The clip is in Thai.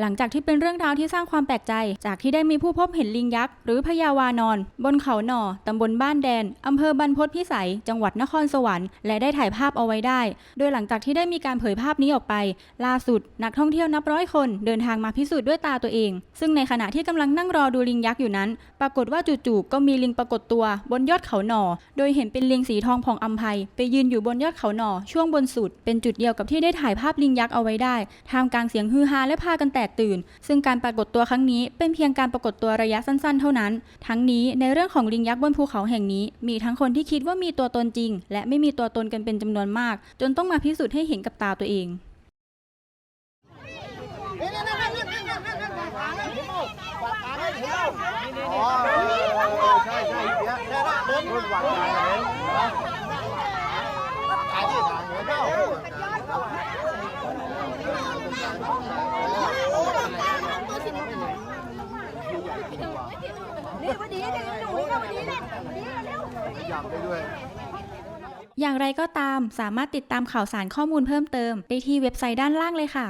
หลังจากที่เป็นเรื่องราวที่สร้างความแปลกใจ จากที่ได้มีผู้พบเห็นลิงยักษ์หรือพญาวานอน บนเขาหน่อตำบลบ้านแดนอำเภอบรรพตพิสัย จังหวัดนครสวรรค์และได้ถ่ายภาพเอาไว้ได้ โดยหลังจากที่ได้มีการเผยภาพนี้ออกไป ล่าสุด นักท่องเที่ยวนับร้อยคนเดินทางมาพิสูจน์ด้วยตาตัวเอง ซึ่งในขณะที่กำลังนั่งรอดูลิงยักษ์อยู่นั้น ปรากฏว่าจู่ๆก็มีลิงปรากฏตัว บนยอดเขาหน่อ โดยเห็นเป็นลิงสีทองผ่องอัมภัยไปยืนอยู่บนยอดเขาหน่อช่วงบนสุด เป็นจุดเดียวกับที่ได้ถ่ายภาพลิงยักษ์เอาไว้ได้ท่ามกลางเสียงฮือฮาและพากันแตกตื่น ซึ่งการปรากฏตัวครั้งนี้เป็นเพียงการปรากฏตัวระยะสั้นๆ เท่านั้น ทั้งนี้ในเรื่องของลิงยักษ์บนภูเขาแห่งนี้ มีทั้งคนที่คิดว่ามีตัวตนจริง และไม่มีตัวตนกันเป็นจำนวนมาก จนต้องมาพิสูจน์ให้เห็นกับตาตัวเอง อ๋อใช่ใช่เดี๋ยวได้ละเดินรุ่นหวังใจเลยขายที่ทางเดียวเจ้านี่พอดีเนี่ยหนูก็พอดีเนี่ยดีเร็วอยากไปด้วยอย่างไรก็ตามสามารถติดตามข่าวสารข้อมูลเพิ่มเติม ได้ที่เว็บไซต์ด้านล่างเลยค่ะ